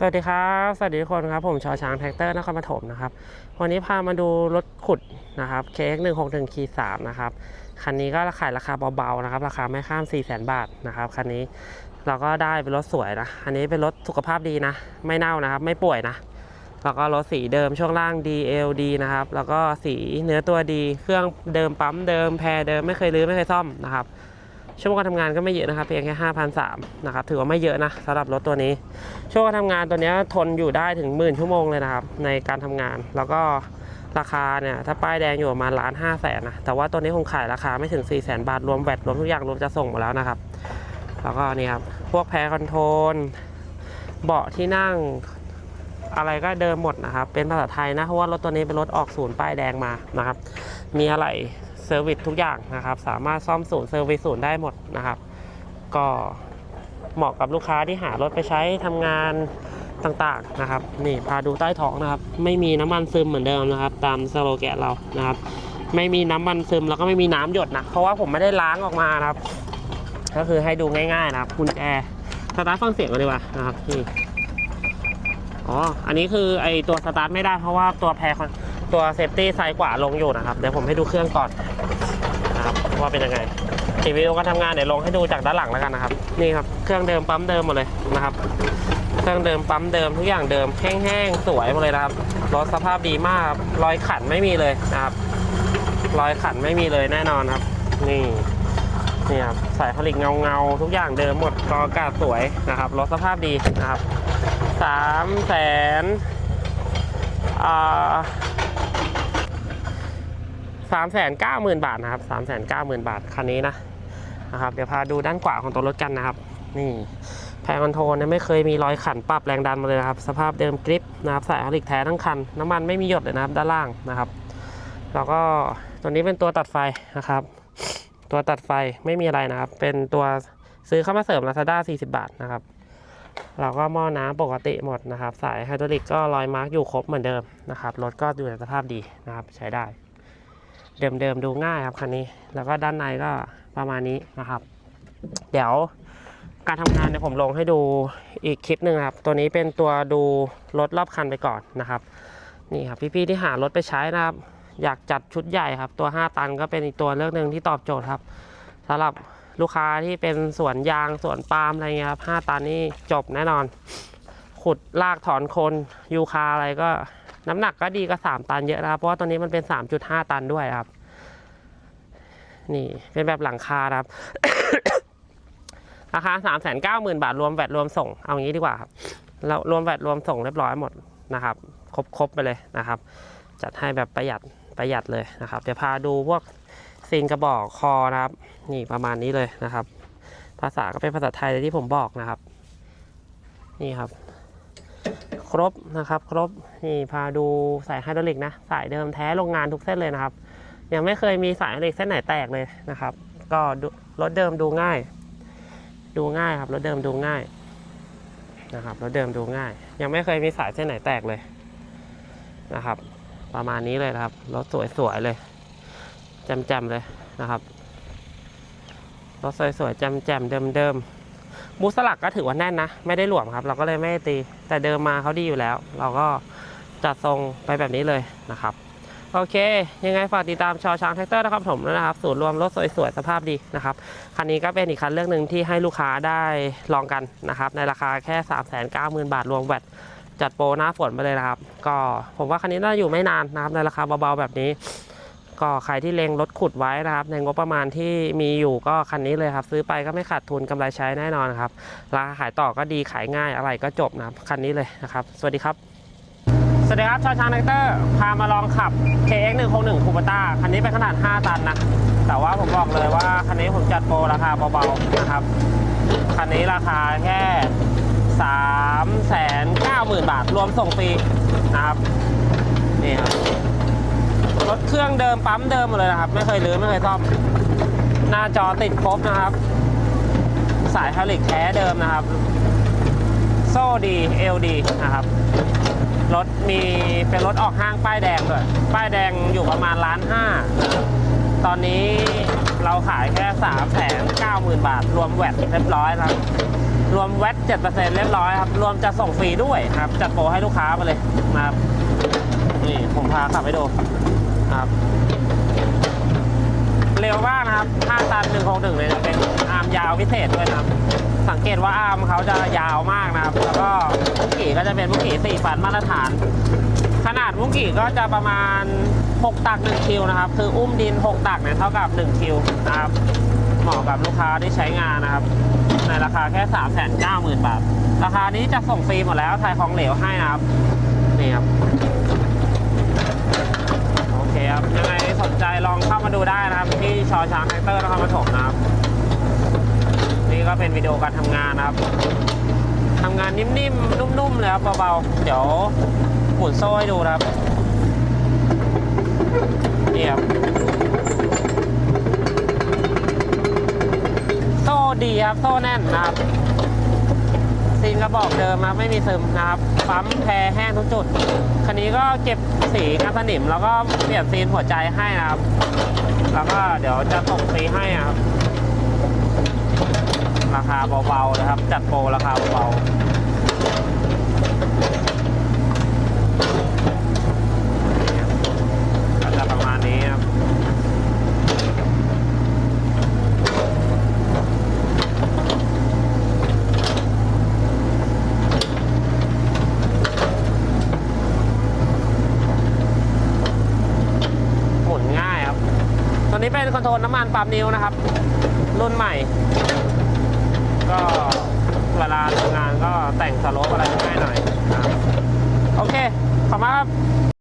สวัสดีครับ สวัสดีทุกคนครับ ผมชอช้างแท็กเตอร์นครปฐมนะครับ วันนี้พามาดูรถขุดนะครับ KX 1 6 1 3นะครับ คันนี้ก็ขายราคาเบาๆนะครับ ราคาไม่ข้าม 4 0 0 0 0 0 บาทนะครับ คันนี้เราก็ได้เป็นรถสวยนะ อันนี้เป็นรถสุขภาพดีนะ ไม่เน่านะครับ ไม่ป่วยนะ แล้วก็รถสีเดิมช่วงล่าง DLD นะครับ แล้วก็สีเนื้อตัวดี เครื่องเดิมปั๊มเดิมแพรเดิมไม่เคยรื้อไม่เคยซ่อมนะครับ ชั่วโมงการทำงานก็ไม่เยอะนะครับเพียงแค่5,003นะครับถือว่าไม่เยอะนะสำหรับรถตัวนี้ ชั่วโมงการทำงานตัวนี้ทนอยู่ได้ถึงหมื่นชั่วโมงเลยนะครับในการทำงานแล้วก็ราคาเนี่ยถ้าป้ายแดงอยู่ประมาณล้านห้าแสนนะแต่ว่าตัวนี้คงขายราคาไม่ถึง4ี่แสนบาทรวมแวดรวมทุกอย่างรวมจะส่งหมดแล้วนะครับ แล้วก็นี่ครับพวกแพรคอนโทรลเบาะที่นั่ง อะไรก็เดิมหมดนะครับ เป็นภาษาไทยนะ เพราะว่ารถตัวนี้เป็นรถออกศูนย์ป้ายแดงมานะครับ มีอะไรเซอร์วิสทุกอย่างนะครับ สามารถซ่อมศูนย์เซอร์วิสศูนย์ได้หมดนะครับ ก็เหมาะกับลูกค้าที่หารถไปใช้ทำงานต่างๆนะครับ นี่พาดูใต้ท้องนะครับ ไม่มีน้ำมันซึมเหมือนเดิมนะครับ ตามสโลแกนเรานะครับ ไม่มีน้ำมันซึมแล้วก็ไม่มีน้ำหยดนะ เพราะว่าผมไม่ได้ล้างออกมานะครับ ก็คือให้ดูง่ายๆนะครับกุญแจสตาร์ทฟังเสียงกันดีกว่านะครับนี่ อ๋อ อันนี้คือไอตัวสตาร์ทไม่ได้เพราะว่าตัวแพรตัวเซฟตี้ไซด์กว่าลงอยู่นะครับ เดี๋ยวผมให้ดูเครื่องก่อนนะครับว่าเป็นยังไงรีวิวการทำงานเดี๋ยวลงให้ดูจากด้านหลังแล้วกันนะครับ นี่ครับ เครื่องเดิมปั๊มเดิมหมดเลยนะครับ เครื่องเดิมปั๊มเดิมทุกอย่างเดิมแห้งๆสวยหมดเลยนะครับ รถสภาพดีมากรอยขันไม่มีเลยนะครับ รอยขันไม่มีเลยแน่นอนครับ นี่นี่ครับสายผลิตเงาเงาๆทุกอย่างเดิมหมดกอกาศสวยนะครับ รถสภาพดีนะครับ สามแสนสามแสนเก้าหมื่นบาทนะครับสามแสนเก้าหมื่นบาทคันนี้นะนะครับ เดี๋ยวพาดูด้านขวาของตัวรถกันนะครับ นี่แพรคอนโทรลเนี่ยไม่เคยมีรอยขันปรับแรงดันมาเลยนะครับ สภาพเดิมกริปนะครับสายผลิตแท้ทั้งคัน น้ำมันไม่มีหยดเลยนะครับด้านล่างนะครับ แล้วก็ตัวนี้เป็นตัวตัดไฟนะครับ ตัวตัดไฟไม่มีอะไรนะครับ เป็นตัวซื้อเข้ามาเสริม Lazada 40 บาทนะครับ เราก็หม้อน้ำปกติหมดนะครับ สายไฮดรอลิกก็รอยมาร์กอยู่ครบเหมือนเดิมนะครับรถก็อยู่ในสภาพดีนะครับใช้ได้ เดิมๆดูง่ายครับคันนี้ แล้วก็ด้านในก็ประมาณนี้นะครับ เดี๋ยวการทำงานเนี่ยผมลงให้ดูอีกคลิปหนึ่งครับ ตัวนี้เป็นตัวดูรถรอบคันไปก่อนนะครับ นี่ครับพี่ๆที่หารถไปใช้นะครับ อยากจัดชุดใหญ่ครับ ตัว 5 ตันก็เป็นอีกตัวเลือกหนึ่งที่ตอบโจทย์ครับสำหรับ ลูกค้าที่เป็นสวนยางสวนปาล์มอะไรเงี้ยครับ5ตันนี่จบแน่นอน ขุดลากถอนโคนยูคาอะไรก็น้ำหนักก็ดีกว่า3ตันเยอะนะครับเพราะว่าตัวนี้มันเป็น3.5ตันด้วยครับ นี่เป็นแบบหลังคาครับราคา3 9 0 0 0 0บาทรวมแวดรวมส่ง เอางี้ดีกว่าครับเรารวมแวดรวมส่งเรียบร้อยหมดนะครับ ครบๆไปเลยนะครับ จัดให้แบบประหยัดประหยัดเลยนะครับ เดี๋ยวพาดูพวก ซีนกระบอกคอนะครับ นี่ประมาณนี้เลยนะครับ ภาษาก็เป็นภาษาไทยที่ผมบอกนะครับ นี่ครับ ครบนะครับครบนี่พาดูสายไฮดรอลิกนะ สายเดิมแท้โรงงานทุกเส้นเลยนะครับ ยังไม่เคยมีสายไฮดรอลิกเส้นไหนแตกเลยนะครับ ก็รถเดิมดูง่าย ดูง่ายครับรถเดิมดูง่ายนะครับรถเดิมดูง่าย ยังไม่เคยมีสายเส้นไหนแตกเลยนะครับ ประมาณนี้เลยนะครับรถสวยๆเลย แจ่มๆเลยนะครับรถสวยๆแจ่มๆเดิมๆบูสลักก็ถือว่าแน่นนะ ไม่ได้หลวมครับ เราก็เลยไม่ตี แต่เดิมมาเขาดีอยู่แล้ว เราก็จัดทรงไปแบบนี้เลยนะครับ โอเค ยังไงฝากติดตามชอช้างแท็กเตอร์นะครับผมนะครับ ศูนย์รวมรถสวยๆ สภาพดีนะครับ คันนี้ก็เป็นอีกคันเรื่องหนึ่งที่ให้ลูกค้าได้ลองกันนะครับ ในราคาแค่ 3 9 0 0 0 0 บาทรวมแวดจัดโปรหน้าฝนไปเลยนะครับ ก็ผมว่าคันนี้น่าอยู่ไม่นานนะครับในราคาเบาๆแบบนี้ ก็ใครที่เลงรถขุดไว้นะครับ ในงบประมาณที่มีอยู่ก็คันนี้เลยครับ ซื้อไปก็ไม่ขาดทุนกำไรใช้แน่นอนครับราคาขายต่อก็ดีขายง่ายอะไรก็จบนะครับคันนี้เลยนะครับ สวัสดีครับสวัสดีครับชาชางแท็กเตอร์พามาลองขับ KX 1 6 1คูปต้าคันนี้เป็นขนาด 5 ตันนะ แต่ว่าผมบอกเลยว่า คันนี้ผมจัดโปรราคาเบาๆนะครับ คันนี้ราคาแค่ 3 9 0 0 0 0 บาท รวมส่งฟรีนะครับ นี่ครับ รถเครื่องเดิมปั๊มเดิมหมดเลยนะครับ ไม่เคยรื้อไม่เคยซ่อม หน้าจอติดครบนะครับ สายฮาลิกแท้เดิมนะครับ โซ่ดีเอลดีนะครับ รถมีเป็นรถออกห้างป้ายแดงด้วย ป้ายแดงอยู่ประมาณล้านห้า ตอนนี้เราขายแค่3ามแสนเก้าหมื่นบาท รวมแวดเรียบร้อยครับ รวมแวต7%เรียบร้อยครับ รวมจะส่งฟรีด้วยครับ จัดโปรให้ลูกค้าไปเลยนะครับนี่ผมพาขับให้ดู ครับ เร็วมากนะครับ5ตัน161เลยจะเป็นอาร์มยาวพิเศษด้วยนะครับ สังเกตว่าอาร์มเขาจะยาวมากนะครับ แล้วก็มุกกี่ก็จะเป็นมุกกี่สี่ฟันมาตรฐาน ขนาดมุกกี่ก็จะประมาณ 6 ตัก 1 คิวนะครับ คืออุ้มดิน 6 ตักเนี่ยเท่ากับ 1 คิวนะครับ เหมาะกับลูกค้าที่ใช้งานนะครับ ในราคาแค่3 9 0 0 0 0 บาท ราคานี้จะส่งฟรีหมดแล้ว ไทยของเหลวให้นะครับ นี่ครับ โอเคครับ ยังไงสนใจลองเข้ามาดูได้นะครับ ที่ ช้างแท็กเตอร์นครปฐมนะครับ นี่ก็เป็นวิดีโอการทำงานนะครับทำงานนิ่มๆ นุ่มๆเลยครับเบาๆ เดี๋ยวหมุนโซ่ให้ดูครับนี่ครับโซ่ดีครับ โซ่แน่นนะครับ ซีนกระบอกเดิมนะไม่มีซึมนะครับปั๊มแพรแห้งทุกจุด คันนี้ก็เก็บสีกันสนิม แล้วก็เปลี่ยนซีนหัวใจให้นะครับ แล้วก็เดี๋ยวจะส่งซีให้นะครับ ราคาเบาๆนะครับ จัดโปรราคาเบาๆก็จะประมาณนี้ครับ หมุนง่ายครับ ตัวนี้เป็นค อนโทรลน้ำมันปั๊มนิ้วนะครับ รุ่นใหม่ ก็เวลาทำงานก็แต่งสโลปอะไรง่ายหน่อยนะครับโอเค ขอบคุณมาครับ